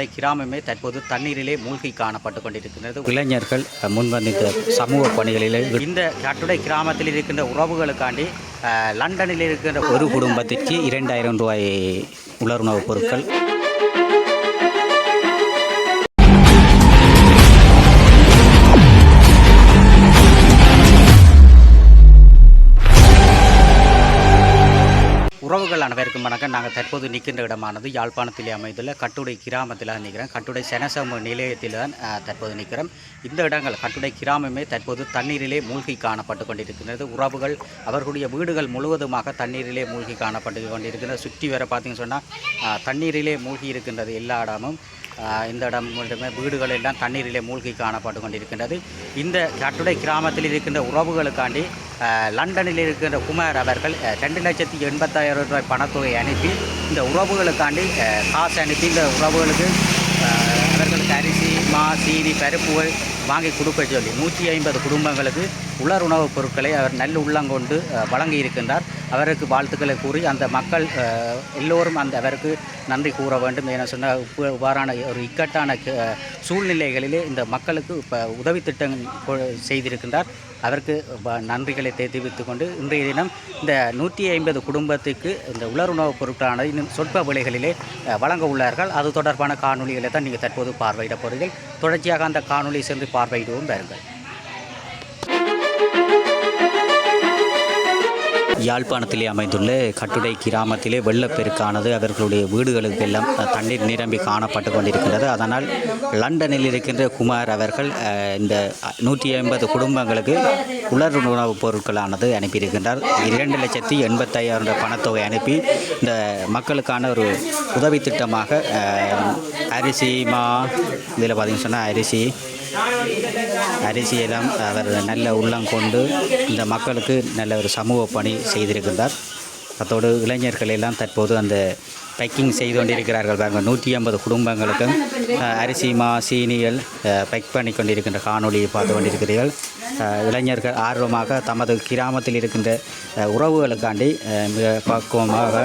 கட்டுடை கிராமமே தற்போது தண்ணீரிலே மூழ்கி காணப்பட்டு கொண்டிருக்கிறது இளைஞர்கள் முன்வந்து இந்த சமூக பணிகளில் இந்த கட்டுடை கிராமத்தில் இருக்கின்ற உறவுகளுக்காண்டி லண்டனில் இருக்கின்ற ஒரு குடும்பத்திற்கு இரண்டாயிரம் ரூபாய் உலருணவுப் பொருட்கள் அனைவருக்கும் வணக்கம். நாங்கள் தற்போது நிற்கின்ற இடமானது யாழ்ப்பாணத்திலே அமைந்துள்ள கட்டுடை கிராமத்தில் தான் நிற்கிறோம். கட்டுடை செனசம நிலையத்தில் தான் தற்போது நிற்கிறோம். இந்த இடங்கள் கட்டுடை கிராமமே தற்போது தண்ணீரிலே மூழ்கி காணப்பட்டு கொண்டிருக்கிறது உறவுகள் அவர்களுடைய வீடுகள் முழுவதுமாக தண்ணீரிலே மூழ்கி காணப்பட்டு கொண்டிருக்கிறது சுற்றி வர பார்த்தீங்கன்னு சொன்னால் தண்ணீரிலே மூழ்கி இருக்கின்றது எல்லா இடமும். இந்த இடம் மட்டுமே வீடுகள் எல்லாம் தண்ணீரிலே மூழ்கி காணப்பட்டு கொண்டிருக்கின்றது. இந்த கட்டுடை கிராமத்தில் இருக்கின்ற உறவுகளுக்காண்டி லண்டனில் இருக்கின்ற குமார் அவர்கள் ரெண்டு லட்சத்தி எண்பத்தாயிரம் ரூபாய் பணத்தொகை அனுப்பி இந்த உறவுகளுக்காண்டி காசு அனுப்பி இந்த உறவுகளுக்கு அவர்களுக்கு அரிசி மா சீனி பருப்புகள் வாங்கி கொடுக்க சொல்லி நூற்றி ஐம்பது குடும்பங்களுக்கு உலர் உணவுப் பொருட்களை அவர் நல்ல உள்ளங்கொண்டு வழங்கி இருக்கின்றார் அவருக்கு வாழ்த்துக்களை கூறி அந்த மக்கள் எல்லோரும் அந்த அவருக்கு நன்றி கூற வேண்டும் என சொன்ன உப்பு- இவ்வாறான ஒரு இக்கட்டான சூழ்நிலைகளிலே இந்த மக்களுக்கு இப்போ உதவி திட்டம் கொ- செய்திருக்கின்றார். அதற்கு நன்றிகளை தெரிவித்துக் கொண்டு இன்றைய தினம் இந்த நூற்றி ஐம்பது குடும்பத்துக்கு இந்த உலர் உணவுப் பொருட்களானது இன்னும் சொற்ப விலைகளிலே வழங்க உள்ளார்கள். அது தொடர்பான காணொளிகளை தான் நீங்கள் தற்போது பார்வையிட போகிறீர்கள். தொடர்ச்சியாக அந்த காணொளி சென்று பார்வையிடுவோம். பாருங்கள் யாழ்ப்பாணத்திலே அமைந்துள்ள கட்டுடை கிராமத்திலே வெள்ளப்பெருக்கானது அவர்களுடைய வீடுகளுக்கு எல்லாம் தண்ணீர் நிரம்பி காணப்பட்டு கொண்டிருக்கின்றது. அதனால் லண்டனில் இருக்கின்ற குமார் அவர்கள் இந்த நூற்றி ஐம்பது குடும்பங்களுக்கு உலர் உணவுப் பொருட்களானது அனுப்பியிருக்கின்றார். இரண்டு லட்சத்தி எண்பத்தையாயிரம் பணத்தொகை அனுப்பி இந்த மக்களுக்கான ஒரு உதவி திட்டமாக அரிசி மா இதில் பார்த்தீங்கன்னு சொன்னால் அரிசி அரிசியெல்லாம் அவர் நல்ல உள்ளம் கொண்டு இந்த மக்களுக்கு நல்ல ஒரு சமூக பணி செய்திருக்கின்றார். அத்தோடு இளைஞர்கள் எல்லாம் தற்போது அந்த பேக்கிங் செய்து கொண்டிருக்கிறார்கள் பாருங்கள் நூற்றி ஐம்பது குடும்பங்களுக்கும் அரிசி மா சீனிகள் பேக் பண்ணி கொண்டிருக்கின்ற காணொலியை பார்த்து கொண்டிருக்கிறீர்கள். இளைஞர்கள் ஆர்வமாக தமது கிராமத்தில் இருக்கின்ற உறவுகளுக்காண்டி மிக பக்குவமாக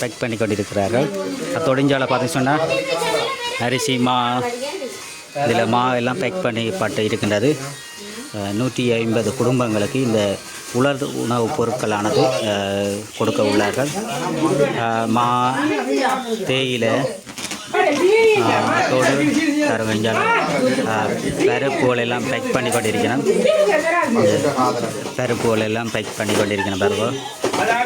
பேக் பண்ணி கொண்டிருக்கிறார்கள். அத்தோடு பார்த்து சொன்னால் அரிசி மா இதில் மா எல்லாம் பேக் பண்ணப்பட்டு இருக்கின்றது. நூற்றி ஐம்பது குடும்பங்களுக்கு இந்த உலர் உணவுப் பொருட்களானது கொடுக்க உள்ளார்கள். மா தேயிலை அஹ், அதோடு கருவஞ்சால் பருப்புகள் எல்லாம் பேக் பண்ணி கொண்டிருக்கிறோம். பருப்புகள் எல்லாம் பேக் பண்ணி கொண்டிருக்கிறோம் பருப்பு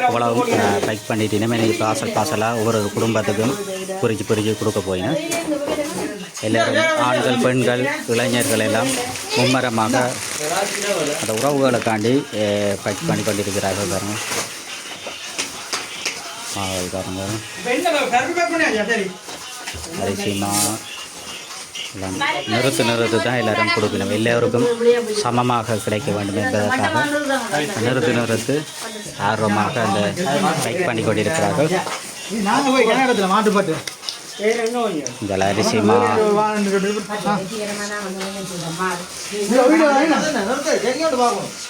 இவ்வளவு பேக் பண்ணிட்டு இனிமேல் பாசல் பாசலாக ஒவ்வொரு குடும்பத்துக்கும் பொறிச்சு பொறிச்சு கொடுக்க போயினேன் எல்லோரும் ஆண்கள் பெண்கள் இளைஞர்கள் எல்லாம் மும்மரமாக அந்த உறவுகளுக்காண்டி பயிற்சி பண்ணி கொண்டிருக்கிறார்கள் பாருங்க. மாவல் பாருங்க. அரிசிமா எல்லாம் நிறுத்து நிறுத்து தான் எல்லாரும் கொடுக்கணும். எல்லோருக்கும் சமமாக கிடைக்க வேண்டும் என்பதற்காக நிறுத்து நிறுத்து ஆர்வமாக அந்த பைக் பண்ணி கொண்டிருக்கிறார்கள் போய் மாட்டுப்பாட்டு இந்த அரிசி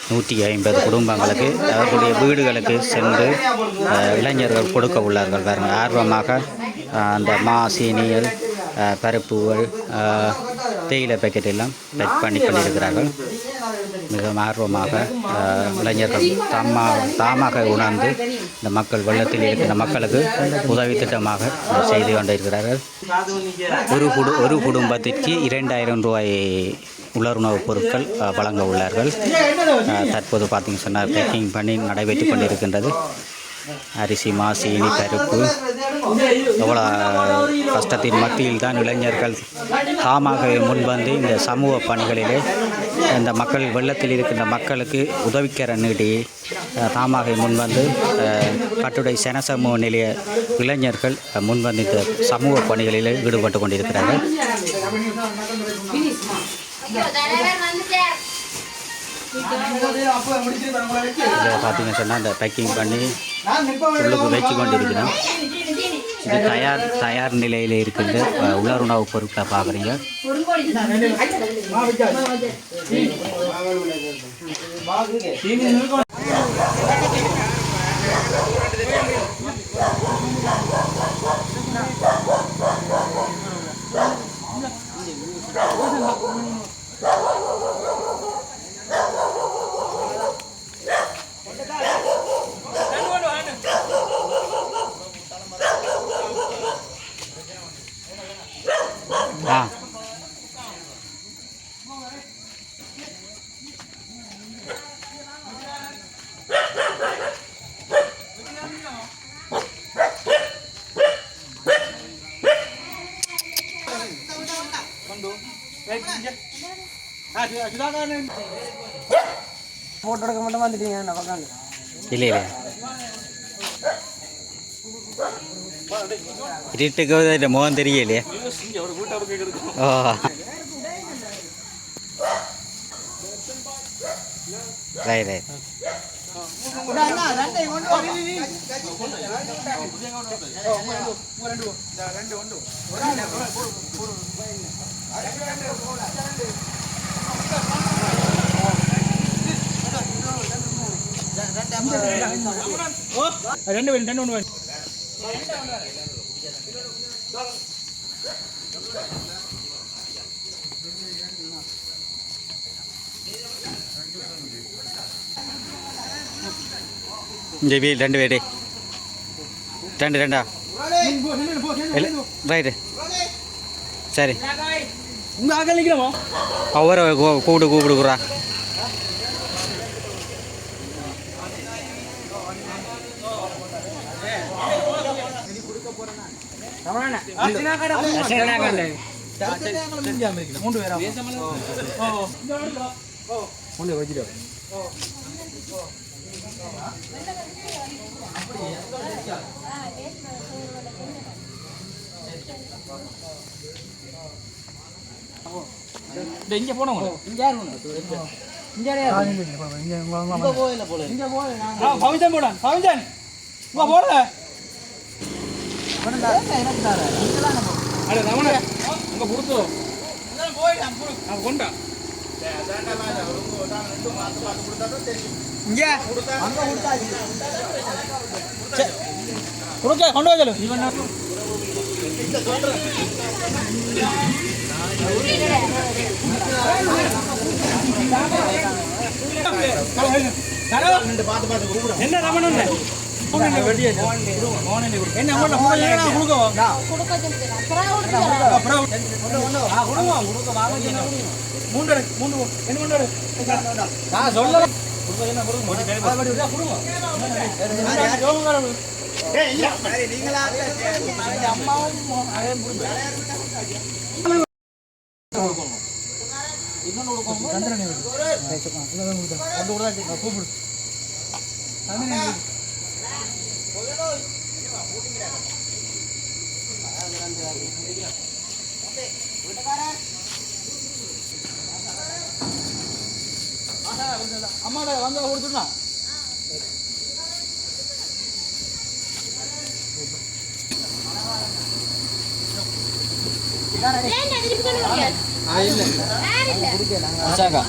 நூற்றி ஐம்பது குடும்பங்களுக்கு அவர்களுடைய வீடுகளுக்கு சென்று இளைஞர்கள் கொடுக்க உள்ளார்கள் பாருங்க ஆர்வமாக அந்த மா சீனிகள் பருப்புகள் தேயிலை பேக்கெட் எல்லாம் பேக் பண்ணி கொண்டிருக்கிறார்கள். மிகவும் ஆர்வமாக இளைஞர்கள் தாமா தாமாக உணர்ந்து இந்த மக்கள் வெள்ளத்தில் இருக்கின்ற மக்களுக்கு உதவி திட்டமாக செய்து கொண்டிருக்கிறார்கள் ஒரு குடு ஒரு குடும்பத்திற்கு இரண்டாயிரம் ரூபாய் உலருணவுப் பொருட்கள் வழங்க உள்ளார்கள். தற்போது பார்த்திங்க சொன்னால் பேக்கிங் பண்ணி நடைபெற்று கொண்டிருக்கின்றது. அரிசி மா சீனி பருப்பு எவ்வளோ கஷ்டத்தின் மத்தியில் தான் இளைஞர்கள் தாமாகவே முன்வந்து இந்த சமூக பணிகளிலே இந்த மக்கள் வெள்ளத்தில் இருக்கின்ற மக்களுக்கு உதவிக்கிற நீடி தாமாக முன்வந்து அஹ், கட்டுடை செனசமூக நிலைய இளைஞர்கள் முன்வந்து இந்த சமூக பணிகளில் ஈடுபட்டு கொண்டிருக்கிறார்கள். இதில் பார்த்தீங்கன்னு சொன்னால் இந்த பேக்கிங் பண்ணி உள்ளுக்கு வச்சு கொண்டிருக்கிறோம். இது தயார் தயார் நிலையில் இருக்கிறது உலர் உணவுப் பொருட்களை பார்க்குறீங்க. போட்டோ எடுக்க மட்டும் வந்துட்டீங்க நான் உட்காந்து இல்லை இல்லை முகம் தெரியலையே ரெண்டு பேரும் ரெண்டு ஒன்று வீல் ரெண்டு பேரு ரெண்டு ரெண்டா? ரைட்டு. சரி. உங்க ஆக்கள் நிக்கிறோமோ? ஒவ்வொரு கூப்பிடு இங்க போனோம் இங்க யார் இங்க யார் இங்க போயில போல இங்க போயில பவிஞ்சன் போடான் பவிஞ்சன் இங்க போடல அட ரமண அங்க புடுத்து நான் கொண்டா. இங்க. அங்க கொடுத்தாச்சு கொடுக்க கொண்டு வச்சலு இவன் என்ன ரமணன் என்ன கொடுக்கவா அப்புறம் மூன்று மூன்று என்ன மூன்று நான் சொல்ல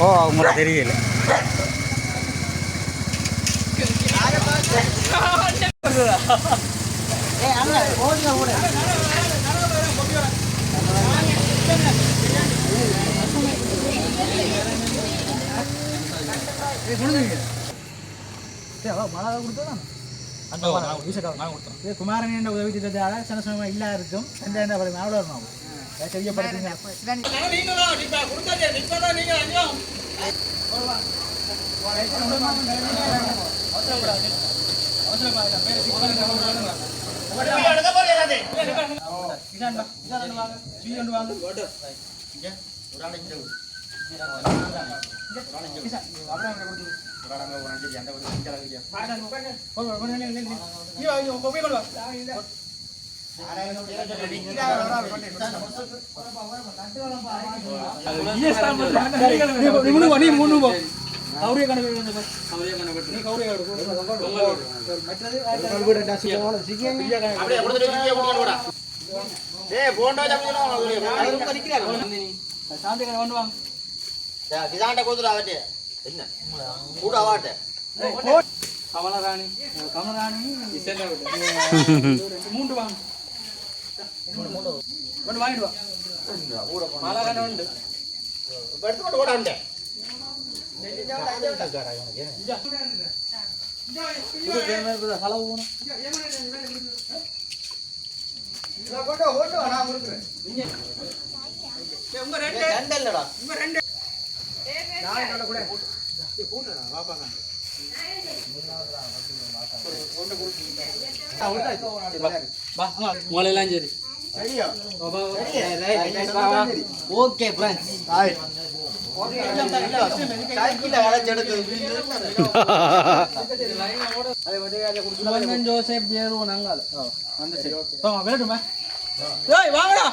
ஓ அவங்களுக்கு தெரியல. மழை உங்களுக்கு குமாரன் உதவி திட்டத்தால சில சமயம் இல்லா இருக்கும் எந்த எந்த படம் அவ்வளோ இருக்கும் ரொம்ப நிக்கிறாரு. சாந்தி கொண்டு வாங்க டேய், கிசான்ட்ட கொடுத்துட்டு அவர்ட்ட. என்ன? கூட அவாட்ட. கமலராணி கமலராணி மூன்று வாங்க கொண்டு வாங்கிட்டு வா மாலாகான உண்டு இப்ப எடுத்துக்கொண்டு போடா அவன்ட்ட. களவு போகணும் மூளையெல்லாம் சரி ஓகே ஃப்ரெண்ட்ஸ் ஜோசப் ஜேரு நாங்கள் விளையாட்டுமா ஏய் வாங்கடா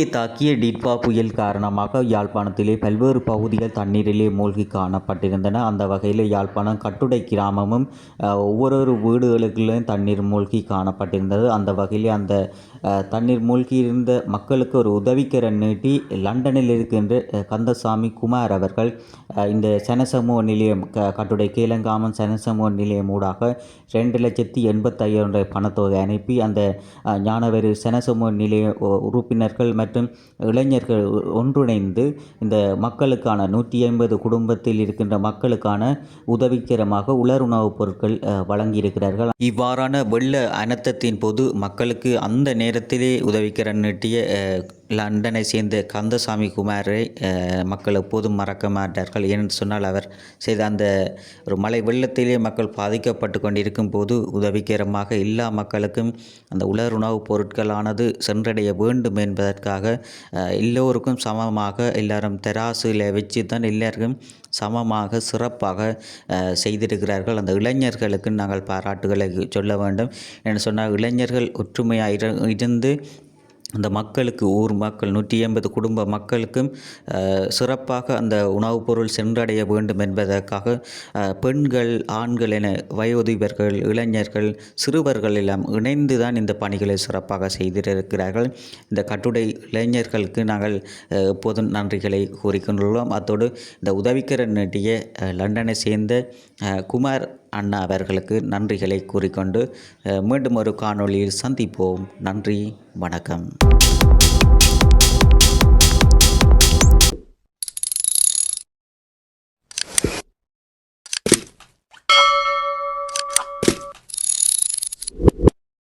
இலங்கையை தாக்கிய டிட்பா புயல் காரணமாக யாழ்ப்பாணத்திலே பல்வேறு பகுதிகள் தண்ணீரிலே மூழ்கி காணப்பட்டிருந்தன. அந்த வகையில் யாழ்ப்பாணம் கட்டுடை கிராமமும் ஒவ்வொரு வீடுகளுக்குள்ளேயும் தண்ணீர் மூழ்கி காணப்பட்டிருந்தது. அந்த வகையில் அந்த தண்ணீர் மூழ்கி இருந்த மக்களுக்கு ஒரு உதவிக்கரம் நீட்டி லண்டனில் இருக்கின்ற கந்தசாமி குமார் அவர்கள் இந்த சனசமூக நிலையம் க கட்டுடை கீழங்காமன் சனசமூக நிலையம் ஊடாக ரெண்டு லட்சத்தி எண்பத்தையாயிரம் ரூபாய் பணத்தொகை அனுப்பி அந்த ஞானவேறு சனசமூக நிலைய உறுப்பினர்கள் மற்றும் இளைஞர்கள் ஒன்றிணைந்து இந்த மக்களுக்கான நூற்றி ஐம்பது குடும்பத்தில் இருக்கின்ற மக்களுக்கான உதவிக்கரமாக உலர் உணவுப் பொருட்கள் வழங்கியிருக்கிறார்கள். இவ்வாறான வெள்ள அனர்த்தத்தின் போது மக்களுக்கு அந்த நேரத்திலே உதவிக்கரம் நீட்டிய லண்டனை சேர்ந்த கந்தசாமி குமாரை மக்கள் எப்போதும் மறக்க மாட்டார்கள். ஏனென்று சொன்னால் அவர் செய்த அந்த ஒரு மலை வெள்ளத்திலே மக்கள் பாதிக்கப்பட்டு கொண்டிருக்கும் போது உதவிகரமாக எல்லா மக்களுக்கும் அந்த உலர் உணவுப் பொருட்களானது சென்றடைய வேண்டும் என்பதற்காக எல்லோருக்கும் சமமாக எல்லாரும் தெராசில் வச்சு தான் எல்லாருக்கும் சமமாக சிறப்பாக செய்திருக்கிறார்கள். அந்த இளைஞர்களுக்கு நாங்கள் பாராட்டுகளை சொல்ல வேண்டும். என்று சொன்னால் இளைஞர்கள் ஒற்றுமையாக இருந்து அந்த மக்களுக்கு ஊர் மக்கள் நூற்றி ஐம்பது குடும்ப மக்களுக்கும் சிறப்பாக அந்த உணவுப் பொருள் சென்றடைய வேண்டும் என்பதற்காக பெண்கள் ஆண்கள் என வயோதிபர்கள் இளைஞர்கள் சிறுவர்கள் எல்லாம் இணைந்து தான் இந்த பணிகளை சிறப்பாக செய்திருக்கிறார்கள். இந்த கட்டுடை இளைஞர்களுக்கு நாங்கள் எப்போதும் நன்றிகளை கூறிக்கொண்டுள்ளோம். அத்தோடு இந்த உதவிக்கரன் நீட்டிய லண்டனை சேர்ந்த குமார் அண்ணா அவர்களுக்கு நன்றிகளை கூறிக்கொண்டு மீண்டும் ஒரு காணொளியில் சந்திப்போம். நன்றி வணக்கம்.